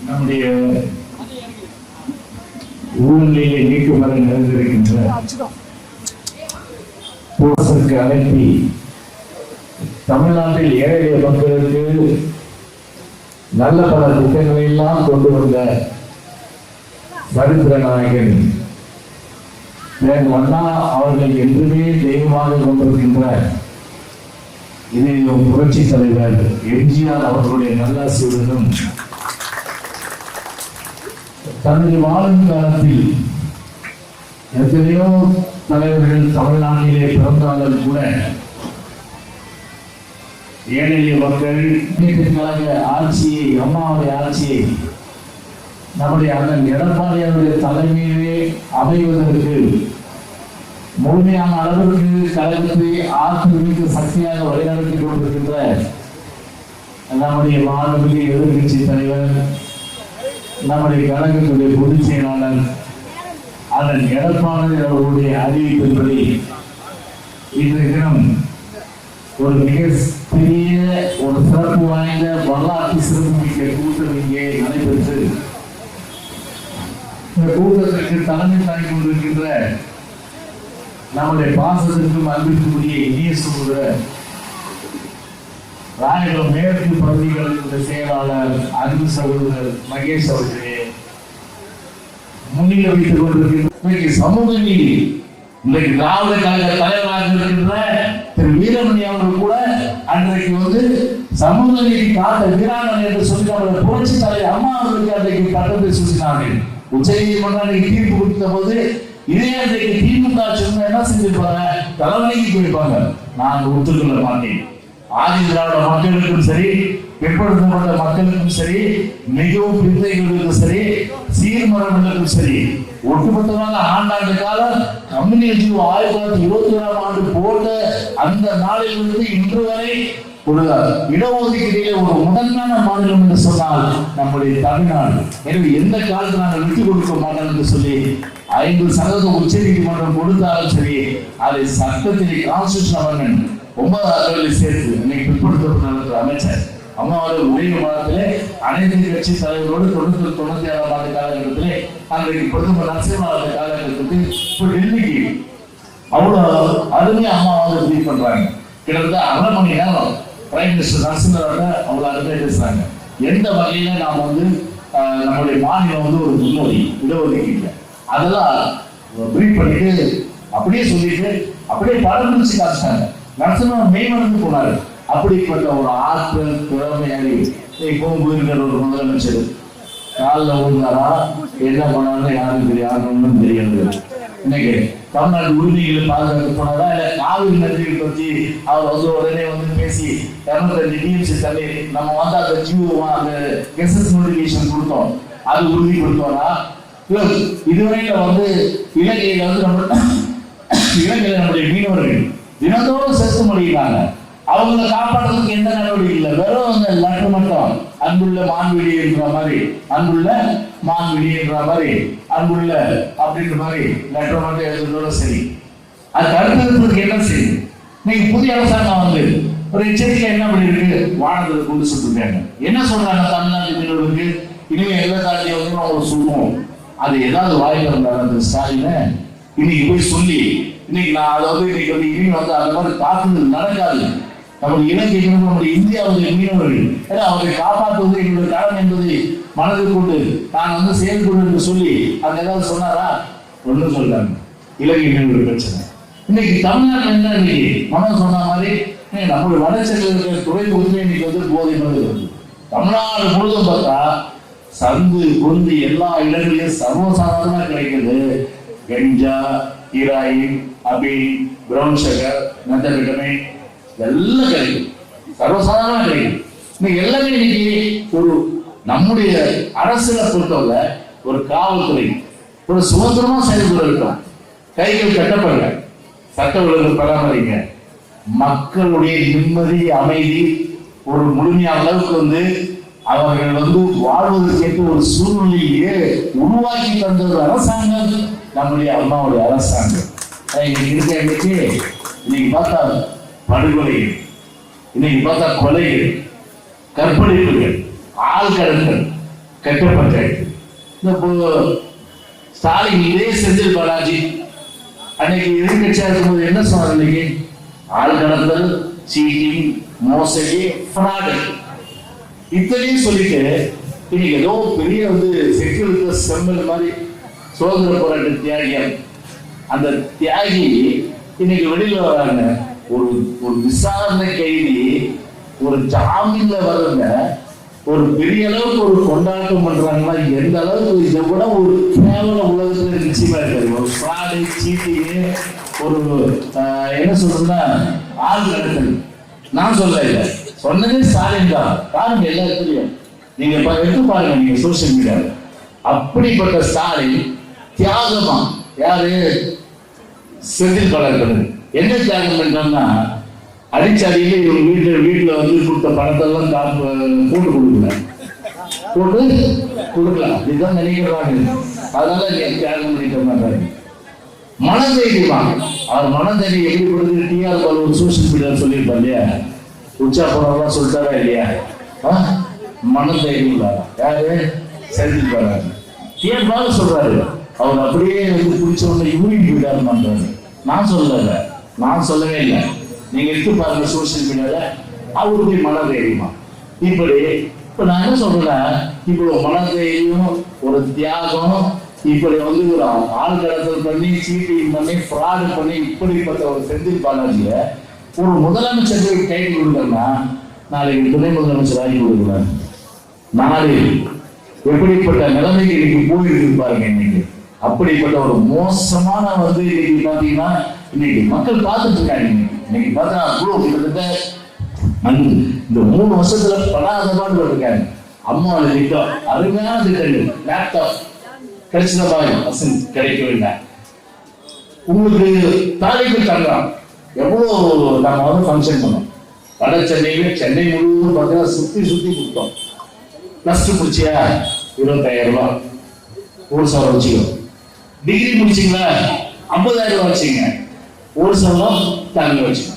நம்முடைய ஊழலிலே நீக்குமர நிறைந்திருக்கின்ற போசருக்கு தமிழ்நாட்டில் ஏழை மக்களுக்கு நல்ல பல திட்டங்களை எல்லாம் கொண்டு வந்த சரித்திர நாயகன் அண்ணா அவர்கள் என்றுமே தெய்வமாக கொண்டிருக்கின்ற இதை புரட்சி தலைவர் எம்ஜிஆர் அவர்களுடைய நல்லாசியுடனும் தனது வாழும் காலத்தில் எத்தனையோ தலைவர்கள் தமிழ்நாட்டிலே பிறந்தாலும் கூட ஏழை மக்கள் நீட்டுக்காக ஆட்சியை அம்மாவுடைய ஆட்சியை நம்முடைய அண்ணன் எடப்பாடியாருடைய தலைமையிலே அமைவதற்கு முழுமையான அளவிற்கு கழகத்தை ஆக்கிரமிக்க சக்தியாக வழிநடத்தி கொண்டிருக்கின்ற நம்முடைய மாணவர்களி எதிர்கட்சி தலைவர் நம்முடைய கழகத்துடைய பொதுச் செயலாளர் அதன் எடப்பாளர் அவர்களுடைய அறிவிப்பின்படி இன்றைய தினம் ஒரு மிக ஒரு சிறப்பு வாய்ந்த வரலாற்று சிறப்புமிக்க கூட்டம் இங்கே நடைபெற்று இந்த கூட்டத்திற்கு தலைமை தாங்கி கொண்டிருக்கின்ற நம்முடைய பாசத்திற்கும் அன்பிற்குரிய இனிய சகோதர ராயபுரம் மேற்கு பகுதிகளின் செயலாளர் அன்பு சகோதரர் மகேஷ் அவர்களே முன்னிலை வைத்துக் கொண்டிருக்கின்ற சமூக நீதி இன்றைக்கு திராவிட கழக தலைவராக இருக்கின்ற திரு வீரமணி அவர்கள் கூட அன்றைக்கு வந்து சமூக நீதி காத்த வீராணன் என்று சொல்லி நம்முடைய புரட்சி தலைவர் அம்மா அவர்களுக்கு அன்றைக்கு பட்டத்தை சூசினார்கள் உச்ச நீதிமன்றம் அன்றைக்கு தீர்ப்பு கொடுத்த போது இதே அன்றைக்கு திமுக சொன்ன என்ன செஞ்சிருப்பாங்க? தலைவலிக்கு போயிருப்பாங்க. நான் ஒத்துக்கொள்ள மாட்டேன். ஆதி திராவிட மக்களுக்கும் சரி பிற்படுத்தப்பட்ட மக்களுக்கும் சரி மிகவும் பிந்தைகளுக்கும் சரி சீர்மரங்களுக்கும் சரி ஒட்டுமொத்தமாக ஆண்டாண்டு காலம் கம்யூனிஸ்ட் ஆயிரத்தி தொள்ளாயிரத்தி இருபத்தி ஏழாம் ஆண்டு போட்ட அந்த நாளிலிருந்து இன்று வரை ஒரு இடஒதுக்கீட்டிலே ஒரு முதன்மையான மாநிலம் என்று சொன்னால் நம்முடைய தமிழ்நாடு. எனவே எந்த காலத்தில் நாங்கள் விட்டு கொடுக்க மாட்டோம் என்று சொல்லி ஐந்து சதவீத உச்ச நீதிமன்றம் கொடுத்தாலும் சரி அதை சட்டத்திலே கான்ஸ்டியூஷன் அமெண்ட்மெண்ட் ஒன்பதாவது அளவில் சேர்த்து இன்னைக்கு பிற்படுத்தப்பட்ட அமைச்சர். அம்மாவோட உரிய மாதத்திலே அனைத்து கட்சி தலைவரோடு தொண்ணூத்தி தொண்ணூத்தி ஆறாம் ஆண்டு காலகட்டத்திலே அன்றைக்கு பிரதமர் நரசிம்மராவ் காலகட்டத்துக்கு இப்போ டெல்லிக்கு அவ்வளவு அருமையா அம்மா வந்து ட்ரீட் பண்றாங்க. கிட்டத்தட்ட அரை மணி நேரம் பிரைம் மினிஸ்டர் நரசிம்மராவோட அவ்வளவு அருமையா பேசுறாங்க. எந்த வகையில நாம் வந்து நம்மளுடைய நம்முடைய மாநிலம் வந்து ஒரு முன்னோடி இடஒதுக்கீட்டுல. அதெல்லாம் ப்ரீட் பண்ணிட்டு அப்படியே சொல்லிட்டு அப்படியே படம் பிடிச்சு காமிச்சாங்க. நரசிம்மன் மெய்மறந்து போனாரு. அப்படிப்பட்ட ஒரு ஆற்றல் திறமையாளி இப்பவும் போயிருக்கிற ஒரு முதலமைச்சர் காலில் விழுந்தாரா? என்ன பண்ணாலும் யாரும் தெரியாது ஒன்றும் தெரியாது. இன்னைக்கு தமிழ்நாடு உரிமைகளை பாதுகாக்க போனாரா? இல்ல காவிரி நதியை பற்றி அவர் வந்து உடனே வந்து பேசி இரநூத்தஞ்சு டிஎம்சி தண்ணி நம்ம வந்து அந்த ஜியோ அந்த எஸ்எஸ் நோட்டிபிகேஷன் கொடுத்தோம். அது உறுதி கொடுத்தோம்னா இல்ல இதுவரையில வந்து இலங்கையில வந்து நம்ம இலங்கையில நம்முடைய மீனவர்கள் தினந்தோறும் செத்து முடிகிறாங்க அவங்கள காப்பாற்றுறதுக்கு எந்த நடவடிக்கை இல்லை. வெறும் அந்த லெட்டர் மட்டும். அன்புள்ள மான்விழி என்ற மாதிரி அன்புள்ள மான்விழி என்ற மாதிரி அன்புள்ள அப்படின்ற மாதிரி லெட்டர் மட்டும் எழுதுறதோட சரி. அது தடுக்கிறதுக்கு என்ன செய்யும் நீங்க புதிய அரசாங்கம் வந்து ஒரு எச்சரிக்கை என்ன பண்ணிருக்கு வானத்தில் கொண்டு சுட்டுருக்காங்க. என்ன சொல்றாங்க தமிழ்நாட்டு மீனவர்களுக்கு இனிமே எல்லா தாண்டி வந்து அவங்க சொல்லுவோம் அது ஏதாவது வாய்ப்பு இருந்தாலும் அந்த ஸ்டாலினை இன்னைக்கு போய் சொல்லி இன்னைக்கு நான் அதாவது இன்னைக்கு வந்து இனி வந்து அந்த மாதிரி தாக்குதல் நடக்காது. நம்முடைய இலங்கைகளும் நம்முடைய இந்தியாவுடைய மீனவர்கள். ஏன்னா அவரை காப்பாற்றுவது என்னுடைய கடமை என்பதை மனதில் கொண்டு நான் வந்து சேர்ந்து கொண்டு என்று சொல்லி அந்த ஏதாவது சொன்னாரா? ஒன்றும் சொல்றாங்க இலங்கை மீனவர்கள் பிரச்சனை. இன்னைக்கு தமிழ்நாட்டில் என்ன இன்னைக்கு? மனம் சொன்ன மாதிரி ஏய், நம்முடைய வடச்செல்ல இருக்கிற உரிமை இன்னைக்கு வந்து போதை மருந்து வருது தமிழ்நாடு முழுதும் பார்த்தா சந்து பொந்து எல்லா இடங்களிலும் சர்வசாதாரணமாக கிடைக்கிறது கஞ்சா ஹீராயின் அபி பிரவுன் சுகர் மெத்தபிட்டமை எல்லாம் கிடைக்கும். சர்வசாதாரணமா கிடைக்கும். இன்னைக்கு எல்லாமே இன்னைக்கு ஒரு நம்முடைய அரசியலை பொறுத்தவரை ஒரு காவல்துறை ஒரு சுதந்திரமா செயல்பட இருக்கும் கைகள் கட்டப்படல சட்ட ஒழுங்கு பராமரிங்க. மக்களுடைய நிம்மதி அமைதி ஒரு முழுமையான அளவுக்கு வந்து அவர்கள் வந்து வாழ்வதற்கேற்ற ஒரு சூழ்நிலையே உருவாக்கி தந்தது அரசாங்கம் நம்முடைய அம்மாவுடைய அரசாங்கம். இருக்க இன்னைக்கு இன்னைக்கு பார்த்தா படுகொலைகள் இன்னைக்கு பார்த்தா கொலைகள் கற்பழிப்புகள் ஆள் கடத்தல் கெட்ட பஞ்சாயத்து இந்த ஸ்டாலின் இதே செந்தில் பாலாஜி அன்னைக்கு எதிர்கட்சியா இருக்கும்போது என்ன சொன்னார் இன்னைக்கு? ஆள் கடத்தல் சீட்டிங் மோசடி ஃப்ராடு இத்தனையும் சொல்லிட்டு இன்னைக்கு ஏதோ பெரிய வந்து செக்யூரிட்டி செம்மல் மாதிரி சுதந்திர போராட்ட தியாகியம் அந்த தியாகி இன்னைக்கு வெளியில வராங்க. ஒரு ஒரு விசாரணை கைதி ஒரு ஜாமீன்ல வர்றவங்க ஒரு பெரிய அளவுக்கு ஒரு கொண்டாட்டம் பண்றாங்கன்னா எந்த அளவுக்கு இதை விட ஒரு கேவல உலகத்துல நிச்சயமா இருக்காது. ஒரு ஃப்ராடு சீட்டிங் ஒரு என்ன சொல்றதுன்னா ஆள் நடத்தல். நான் சொல்ல இல்ல. சொன்னதே ஸ்டாலின் தான். பாருங்க எல்லாருக்கும் தெரியும் நீங்க எடுத்து பாருங்க நீங்க சோசியல் மீடியாவில் அப்படிப்பட்ட ஸ்டாலின் தியாகமா. யாரு? செந்தில் பாலாஜி என்ன தியாகம் பண்றோம்னா அடிச்சடியில் இவங்க வீட்டில் வீட்டில் வந்து கொடுத்த பணத்தெல்லாம் காப்பு போட்டு கொடுக்கல. போட்டு கொடுக்கலாம் இதுதான் நினைக்கிறாங்க. அதனால நீ தியாகம் பண்ணிக்க மாட்டாரு மனதைரியமா அவர் தைரியம் எப்படி கொடுத்து டிஆர் பால் ஒரு சோசியல் மீடியா சொல்லியிருப்பா இல்லையா? உச்சா போனவெல்லாம் சொல்லிட்டாரா இல்லையா? ஆ? மனதைரியம் இல்லாத யாரு? செந்தில் பாலாஜி. டிஆர் பால் சொல்றாரு. அவர் அப்படியே வந்து பிடிச்ச உடனே யூனிட் விடாது பண்றாரு. நான் சொல்லல. நான் சொல்லவே இல்லை. நீங்க எடுத்து பாருங்க சோசியல் மீடியால அவருடைய மனதைரியமா இப்படி இப்ப நான் என்ன சொல்றேன்? இவ்வளவு மனதைரியம் ஒரு தியாகம் இப்படி வந்து ஒரு ஆள் கடத்தல் பண்ணி சீட்டிங் பண்ணி ஃப்ராடு பண்ணி இப்படிப்பட்ட ஒரு செந்தில் பாலாஜிய ஒரு முதலமைச்சருக்கு கைது கொடுக்கலன்னா நாளைக்கு துணை முதலமைச்சர் ஆகி கொடுக்கலாம் நாளை எப்படிப்பட்ட நிலைமைக்கு இன்னைக்கு போயிருக்கு பாருங்க இன்னைக்கு. அப்படிப்பட்ட ஒரு மோசமான வந்து இன்னைக்கு பாத்தீங்கன்னா இன்னைக்கு மக்கள் பார்த்துட்டு இருக்காங்க. இன்னைக்கு பார்த்தா அவ்வளோ கிட்டத்தட்ட இந்த மூணு வருஷத்துல படாத பாடுபட்டு இருக்காங்க. அம்மா திட்டம் அருமையான திட்டங்கள். லேப்டாப் கிடைச்சத பாருங்க வசதி கிடைக்கவில்லை உங்களுக்கு தாலிக்கு தங்கம் எவ்வளோ நம்ம வந்து ஃபங்க்ஷன் பண்ணோம். வட சென்னையில சென்னை முழுவதும் பார்த்தீங்கன்னா சுத்தி சுத்தி கொடுத்தோம். Plus two முடிச்சியா? இருபத்தாயிரம் ரூபாய். ஒரு சவரம் வச்சுக்கோ. டிகிரி முடிச்சிங்களா? ஐம்பதாயிரம் ரூபாய் வச்சுங்க. ஒரு சவரம் தங்க வச்சுங்க.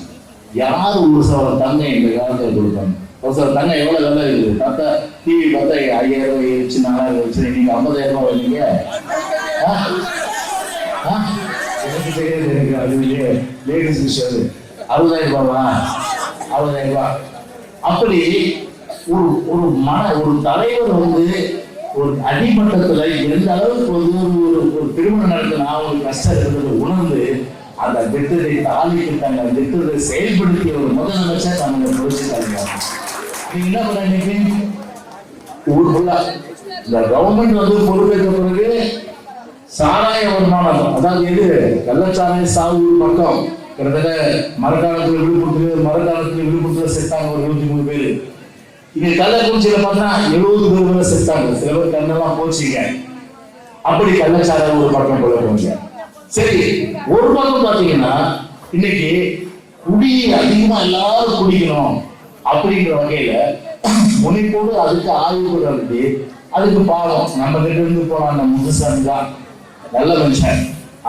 யார் ஒரு சவரம் தங்க இந்த காலத்தில் கொடுப்பாங்க? ஒரு சவரம் தங்க எவ்வளவு விலை இருக்குது? பார்த்தா டிவி பார்த்தா ஐயாயிரம் ரூபாய் வச்சு நாலாயிரம் வச்சு நீங்க ஐம்பதாயிரம் ரூபாய் வந்தீங்க ஆ? ஆ? லேடிஸ் விஷயம் அறுபதாயிரம் ரூபாவா? அறுபதாயிரம் ரூபாய் அப்படி ஒரு ஒரு மன ஒரு தலைவர் வந்து ஒரு அடிமட்டத்துல எந்த அளவுக்கு வந்து ஒரு ஒரு- ஒரு திருமணம் நடத்தினா ஒரு கஷ்டம் இருந்தது உணர்ந்து அந்த திட்டத்தை தாலி அந்த திட்டத்தை செயல்படுத்திய ஒரு முதலமைச்சர் நம்ம புரட்சி தலைவர் நீங்க என்ன பண்ணீங்க ஊர் ஃபுல்லா இந்த கவர்மெண்ட் வந்து பொறுப்பேற்ற பிறகு சாராய வருமானம் அதாவது எது? கள்ளச்சாராய சாகு பக்கம். கிட்டத்தட்ட மரக்காலத்துல விழுப்புரத்துல மரக்காலத்துல விழுப்புரத்துல செத்தாங்க ஒரு இருபத்தி மூணு பேரு. இங்க கள்ளக்குறிச்சியில பார்த்தா எழுபது பேர் மேல செத்தாங்க சில பேர் கண்ணெல்லாம் போச்சுங்க. அப்படி கள்ளச்சார ஒரு பக்கம் போல போங்க சரி ஒரு பக்கம் பாத்தீங்கன்னா இன்னைக்கு குடி அதிகமா எல்லாரும் குடிக்கணும் அப்படிங்கிற வகையில முனைப்போடு அதுக்கு ஆய்வு நடத்தி அதுக்கு பாவம். நம்ம கிட்ட இருந்து போன அந்த முதுசாமி தான் நல்ல மனுஷன்.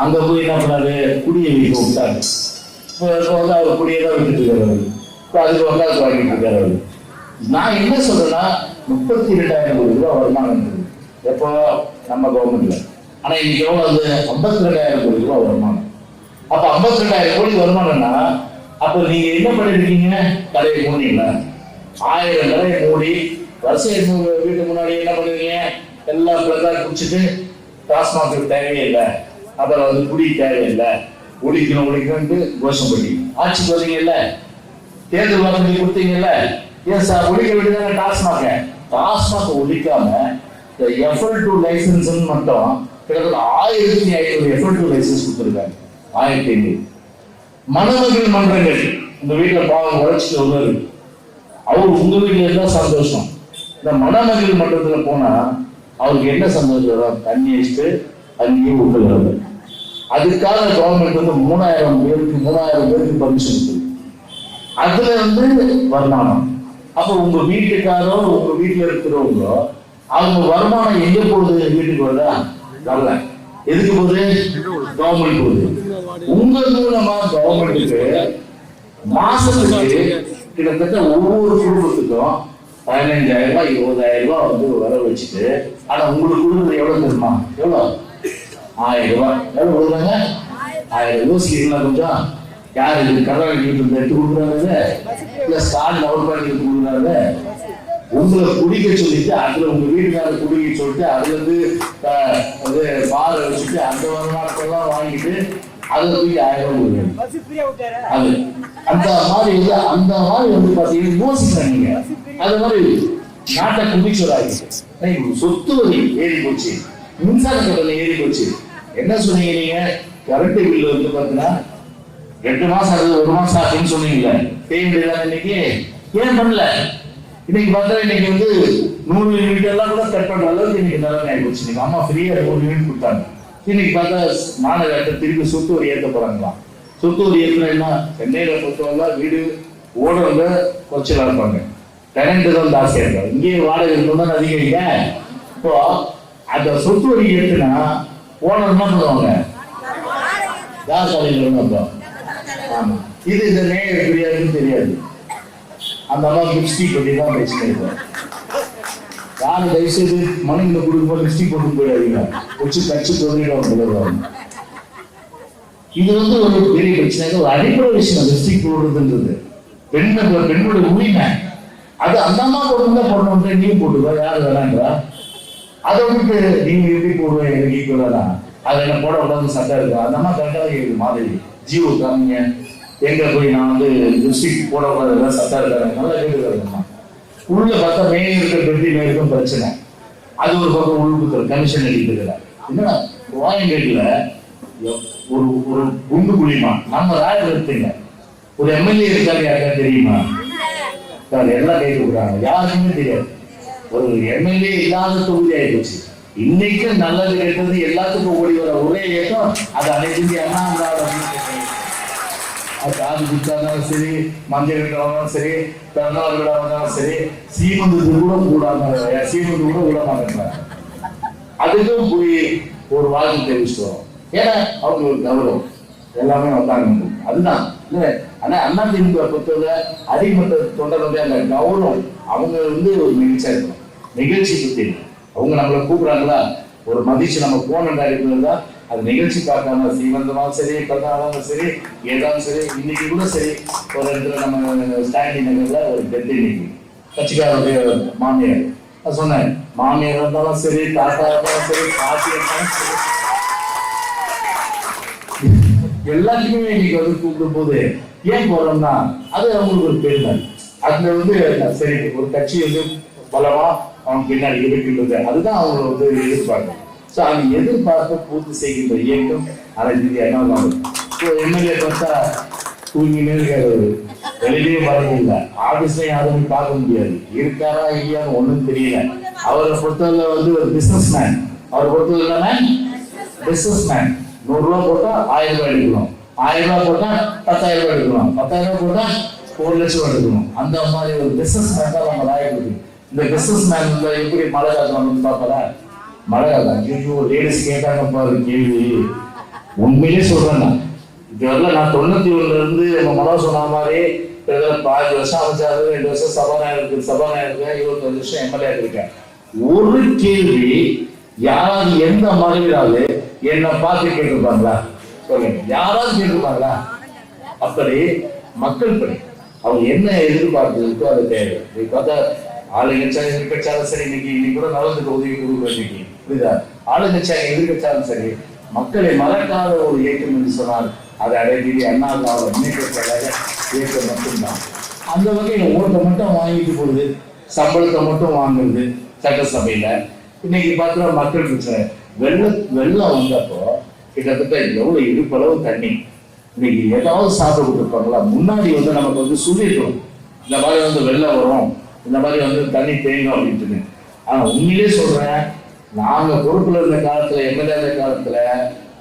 அங்க போய் என்ன பண்ணாரு? குடியை வீட்டு விட்டாரு இப்போ வந்து அவர் குடியை தான் விட்டுட்டு இருக்காரு. இப்போ அதுக்கு அது வாங்கிட்டு இருக்காரு நான் என்ன சொல்றேன்னா முப்பத்தி ரெண்டாயிரம் கோடி ரூபாய் வருமானம் இருக்குது எப்போ? நம்ம கவர்மெண்ட்ல ஆனா இன்னைக்கு எவ்வளவு வந்து ஐம்பத்தி ரெண்டாயிரம் கோடி ரூபாய் வருமானம். அப்ப ஐம்பத்தி ரெண்டாயிரம் கோடி வருமானம்னா அப்ப நீங்க என்ன பண்ணிருக்கீங்க? கடையை மூடிங்களா ஆயிரம் கடையை மூடி வருஷம் வீட்டுக்கு முன்னாடி என்ன பண்ணுவீங்க எல்லாம் பிளக்கார்ட் குடிச்சிட்டு டாஸ்மாக் தேவையில்லை. அப்புறம் வந்து குடி தேவையில்லை. ஒழிக்கணும் ஒழிக்கணும்ட்டு கோஷம் பண்ணி. ஆட்சிக்கு வந்தீங்கல்ல தேர்தல் வாக்குறுதி கொடுத்தீங்கல்ல. ஏன் சார் ஒழிக்க வேண்டியதான டாஸ்மாக? டாஸ்மாக ஒழிக்காம இந்த எஃப்எல் டூ லைசன்ஸ் மட்டும் கிட்டத்தட்ட ஆயிரத்தி ஐநூறு எஃப்எல் டூ லைசன்ஸ் கொடுத்துருக்காங்க. ஆயிரத்தி ஐநூறு. மணமகள் மன்றங்கள். உங்க வீட்டுல பாவம் உழைச்சிட்டு வருவாரு. அவர் உங்க வீட்டுல இருந்தா சந்தோஷம். இந்த மணமகள் மன்றத்துல போனா அவருக்கு என்ன சந்தோஷம் தண்ணி வச்சுட்டு அங்கேயே விட்டுக்கிறது அதுக்காக கவர்மெண்ட் வந்து மூணாயிரம் பேருக்கு மூணாயிரம் பேருக்கு பர்மிஷன் கொடுக்குது. அதுல வந்து வருமானம். அப்ப உங்க வீட்டுக்காரோ உங்க வீட்டுல இருக்கிறவங்களோ அவங்க வருமானம் எங்க போகுது? வீட்டுக்கு வருதா? வரல. எதுக்கு போகுது? கவர்மெண்ட் போகுது. உங்க மூலமா கவர்மெண்ட்டுக்கு மாசத்துக்கு கிட்டத்தட்ட ஒவ்வொரு குடும்பத்துக்கும் பதினைஞ்சாயிரம் ரூபாய் இருபதாயிரம் ரூபாய் வந்து வர வச்சுட்டு ஆனா உங்களுக்கு கொடுக்குறது எவ்வளவு தெரியுமா? எவ்வளோ ஆயிரம் ரூபாய். எவ்வளவு கொடுக்குறாங்க? ஆயிரம். யோசிக்கிறீங்களா கொஞ்சம்? யார் இது கடவுள் வீட்டுல எடுத்து கொடுக்குறாங்க இல்ல ஸ்டாலின் அவர் பண்ணி எடுத்து கொடுக்குறாங்க உங்களை குடிக்க சொல்லிட்டு அதுல உங்க வீட்டுக்காரர் குடிக்க சொல்லிட்டு அதுல இருந்து அது பாலை வச்சுட்டு அந்த வருமானத்தெல்லாம் வாங்கிட்டு அதுல தூக்கி ஆயிரம் ரூபாய் கொடுக்குறாங்க அது. அந்த மாதிரி வந்து அந்த மாதிரி வந்து பாத்தீங்கன்னா யோசிக்கிறேன் நீங்க. அது மாதிரி நாட்டை குடிச்சோராகி சொத்து வரி ஏறி போச்சு. மின்சார கட்டணம் ஏறி போச்சு. என்ன சொன்னீங்க நீங்க? கரண்ட் பில் வந்து பாத்தீங்கன்னா ரெண்டு மாசம் ஆகுது ஒரு மாசம் ஆச்சுன்னு சொன்னீங்கல்ல. செய்ய வேண்டியதானே இன்னைக்கு. ஏன் பண்ணல? இன்னைக்கு பார்த்தா இன்னைக்கு வந்து நூறு யூனிட் எல்லாம் கூட கட் பண்ற அளவுக்கு இன்னைக்கு நிலைமை ஆகி போச்சு இன்னைக்கு அம்மா ஃப்ரீயா நூறு யூனிட் கொடுத்தாங்க. இன்னைக்கு பார்த்தா மாநகரத்தை திருப்பி சொத்து வரி ஏற்ற போறாங்களாம். சொத்து ஏற்றினா என்ன? சென்னையில பொறுத்தவரை வீடு ஓடுறவங்க குறைச்சலா இருப்பாங்க. கரண்ட் தான் ஜாஸ்தியா இருக்கும் இங்கேயே வாடகை இருக்கணும் அதிகரிக்க இப்போ அந்த சொத்து வரி ஏற்றுனா ஓனர் என்ன பண்ணுவாங்க? யார் இருக்கும் ஆமா இது இந்த நேய தெரியாதுன்னு தெரியாது. அந்த அம்மா லிப்ஸ்டிக் பற்றி தான் பேசினே இருக்கோம் யாரும் தயவு செய்து மனைவில கொடுக்கும்போது லிப்ஸ்டிக் போட்டு போயிடாதீங்க. வச்சு கட்சி தொழிலும் இது வந்து ஒரு பெரிய பிரச்சனை. ஒரு அடிப்படை விஷயம். லிப்ஸ்டிக் போடுறதுன்றது. பெண்ணை பெண்ணோட உரிமை. அது அந்த அம்மா போட்டு தான் போடணும் நீ போட்டுக்கோ. யாரு வேணாங்களா அதை விட்டு நீங்க எப்படி போடுவேன் எனக்கு ஈக்குவலா அதை என்ன போட விடாம சட்டை இருக்கா அந்த அம்மா கரெக்டாக கேக்குது. மாதிரி ஜீவோ காமிங்க எங்க போய் நான் வந்து லிப்ஸ்டிக் போட கூடாது சத்தா இருக்காங்க நல்லா உள்ள பார்த்தா மெயின் இருக்கிற பெட்டி மேலுக்கும் பிரச்சனை. அது ஒரு பக்கம் உள்புத்தல் கமிஷன் அடிக்கிறதுல என்னடா கோயம்பேட்டில் ஒரு ஒரு குண்டு குழிமா நம்ம ராயர் எடுத்துங்க ஒரு எம்எல்ஏ இருக்காரு யாருக்கா தெரியுமா? சார் எல்லாம் கை கொடுக்குறாங்க யாருக்குமே தெரியாது. ஒரு எம்எல்ஏ இல்லாத தொகுதி ஆயிடுச்சு இன்னைக்கு நல்லது கெட்டது எல்லாத்துக்கும் ஓடி வர ஒரே இயக்கம் அது அனைத்து இந்திய அண்ணா அது காது இருந்தாலும் சரி மஞ்சள் விழாவும் சரி பிறந்தநாள் இருந்தாலும் சரி சீமந்தத்துக்கு கூட கூடாம சீமந்து கூட விட மாட்டேங்கிறாங்க அதுக்கும் போய் ஒரு வாழ்த்து தெரிவிச்சுட்டு வரோம் ஏன்னா அவங்க ஒரு கௌரவம். எல்லாமே வந்தாங்க. அதுதான். இல்ல ஆனா அண்ணா திமுக பொறுத்தவரை அடிமட்ட தொண்டர்களுடைய அந்த கௌரவம் அவங்க வந்து ஒரு நிகழ்ச்சியா இருக்கணும். நிகழ்ச்சி பத்தி அவங்க நம்மளை கூப்பிடுறாங்களா? ஒரு மதிச்சு நம்ம போன தான் அது நிகழ்ச்சி பார்க்காம ஸ்ரீமந்தமாவும் சரி பிறந்தநாளும் சரி ஏதாவது சரி இன்னைக்கு கூட சரி ஒரு இடத்துல நம்ம ஸ்டாண்டிங் நகர்ல ஒரு டெத் இன்னைக்கு. கட்சிக்காரருடைய மாமியார். நான் சொன்னேன் மாமியார் இருந்தாலும் சரி தாத்தா இருந்தாலும் சரி பாட்டி இருந்தாலும் சரி. எல்லாத்துக்குமே இன்னைக்கு வந்து கூப்பிடும் போது ஏன் போறோம்னா அது அவங்களுக்கு ஒரு பெருமை. அதுல வந்து சரி ஒரு கட்சி வந்து பலமா அவங்க பின்னாடி இருக்கின்றது அதுதான் அவங்க வந்து எதிர்பார்க்கணும். ஸோ அவங்க எதிர்பார்க்க பூர்த்தி செய்கின்ற இயக்கம் அனைத்து இந்திய ஸோ இப்போ எம்எல்ஏ பார்த்தா தூங்கினே இருக்காரு வெளியே இல்லை ஆபீஸ்ல யாரும் பார்க்க முடியாது. இருக்காரா இல்லையான்னு ஒன்றும் தெரியல. அவரை பொறுத்தவரை வந்து ஒரு பிசினஸ் மேன் அவரை பொறுத்தவரை பிசினஸ் மேன் நூறு ரூபா போட்டா ஆயிரம் ரூபாய் எடுக்கணும். ஆயிரம் ரூபாய் போட்டா பத்தாயிரம் ரூபாய் எடுக்கணும். பத்தாயிரம் ரூபாய் போட்டா ஒரு லட்சம் ரூபாய் எடுக்கணும். அந்த மாதிரி ஒரு பிசினஸ் மேன் தான் நம்ம ராயப்படி இந்த பிசினஸ் மேன் எப்படி மழை காலம் வந்து பார்ப்பதா மழை காலம் ஐயோ லேடிஸ் கேட்டாங்க பாரு கேள்வி. உண்மையிலே சொல்றேன் நான். இதுவரை நான் தொண்ணூத்தி ஒண்ணுல இருந்து நம்ம மனம் சொன்ன மாதிரி பாஞ்சு வருஷம் அமைச்சாரு ரெண்டு வருஷம் சபாநாயகருக்கு சபாநாயகருக்கு இருபத்தஞ்சு வருஷம் எம்எல்ஏ இருக்கேன் ஒரு கேள்வி யாராவது எந்த மகளிராவது என்னை பார்த்து கேட்டிருப்பாங்களா? சொல்லுங்க. யாராவது கேட்டிருப்பாங்களா? அப்படி மக்கள் பணி. அவங்க என்ன எதிர்பார்க்கிறதுக்கோ அது தேவை. பார்த்தா ஆளுங்கட்சியாக எதிர்கட்சியாலும் சரி இன்னைக்கு இன்னைக்கு கூட நலத்துக்கு உதவி கொடுக்குறோம் இன்னைக்கு புரியுதா? ஆளுங்கட்சியாக எதிர்கட்சியாலும் சரி மக்களை மறக்காத ஒரு இயக்கம் என்று சொன்னால் அது அடையக்கூடிய அண்ணா திராவிட முன்னேற்ற இயக்கம் மட்டும்தான். அந்த வகையில் ஓட்டை மட்டும் வாங்கிட்டு போகுது சம்பளத்தை மட்டும் வாங்குறது சட்டசபையில. இன்னைக்கு பார்த்தா மக்கள் பிரச்சனை. வெள்ள வெள்ளம் வந்தப்போ கிட்டத்தட்ட எவ்வளவு இடுப்பளவு தண்ணி. இன்னைக்கு ஏதாவது சாப்பிட்டு கொடுத்துருப்பாங்களா முன்னாடி வந்து நமக்கு வந்து சொல்லிடுறோம் இந்த மாதிரி வந்து வெள்ளம் வரும். இந்த மாதிரி வந்து தண்ணி தேங்கும் அப்படின்ட்டு ஆனா உண்மையிலே சொல்றேன் நாங்க பொறுப்புல இருந்த காலத்துல எம்எல்ஏ இருந்த காலத்துல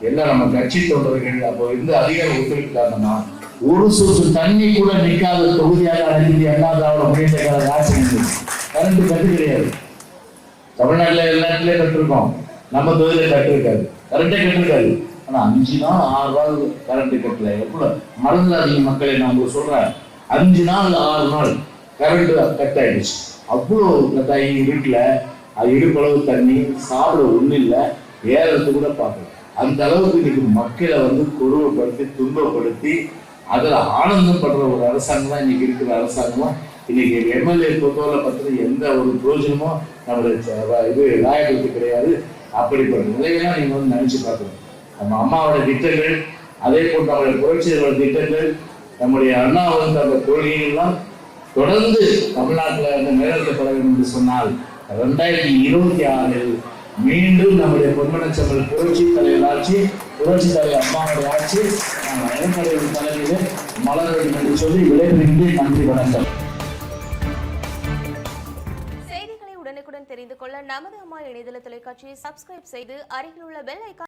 எல்லாம் நம்ம கட்சி தொண்டர்கள் அப்போ இருந்து அதிகார ஒத்துழைப்பு ஒரு சொட்டு தண்ணி கூட நிற்காத தொகுதியாக அனைத்து அண்ணா திராவிட முன்னேற்ற கழக ஆட்சி கரண்ட் கட்டு கிடையாது. தமிழ்நாட்டுல எல்லா இடத்துலயும் கட்டிருக்கோம். நம்ம தொகுதியில கட்டிருக்காது. கரண்டே கட்டிருக்காது. ஆனா அஞ்சு நாள் ஆறு நாள் கரண்ட் கட்டல. எவ்வளவு மறந்துடாதீங்க மக்களை நான் உங்களுக்கு சொல்றேன். அஞ்சு நாள் ஆறு நாள். கரண்ட் கட் ஆயிடுச்சு. அவ்வளோ கட் ஆகி வீட்டில் அது இடுப்பளவு தண்ணி சாப்பிட ஒன்றும் இல்லை. ஏறது கூட பார்க்கல. அந்த அளவுக்கு இன்னைக்கு மக்களை வந்து கொடுமைப்படுத்தி துன்பப்படுத்தி அதில் ஆனந்தம் படுற ஒரு அரசாங்கம் தான் இன்னைக்கு இருக்கிற அரசாங்கம். இன்னைக்கு எம்எல்ஏ பொறுத்தவரை பற்றி எந்த ஒரு பிரயோஜனமும் நம்மளுடைய இது லாயகத்து கிடையாது. அப்படிப்பட்ட நிலையெல்லாம் நீங்கள் வந்து நினைச்சு பார்க்கணும். நம்ம அம்மாவோட திட்டங்கள் அதே போன்று அவருடைய புரட்சியர்களோட திட்டங்கள் நம்முடைய அண்ணா வந்து அந்த கொள்கைகள்லாம் தொடர்ந்து தமிழ்நாட்டில் வந்து நிறைவேற்றப்பட வேண்டும் என்று சொன்னால் ரெண்டாயிரத்தி இருபத்தி ஆறில் மீண்டும் நம்முடைய பொன்மனச்சம்பல் புரட்சி தலைவர் ஆட்சி புரட்சி தலைவர் அம்மாவுடைய ஆட்சி நாம் அனைவருடைய தலைமையிலே மலர் வேண்டும் என்று சொல்லி விடைபெறுகின்றேன் நன்றி வணக்கம். செய்திகளை உடனுக்குடன் தெரிந்து கொள்ள நமது அம்மா இணையதள தொலைக்காட்சியை சப்ஸ்கிரைப் செய்து அருகில் உள்ள பெல் ஐக்கான்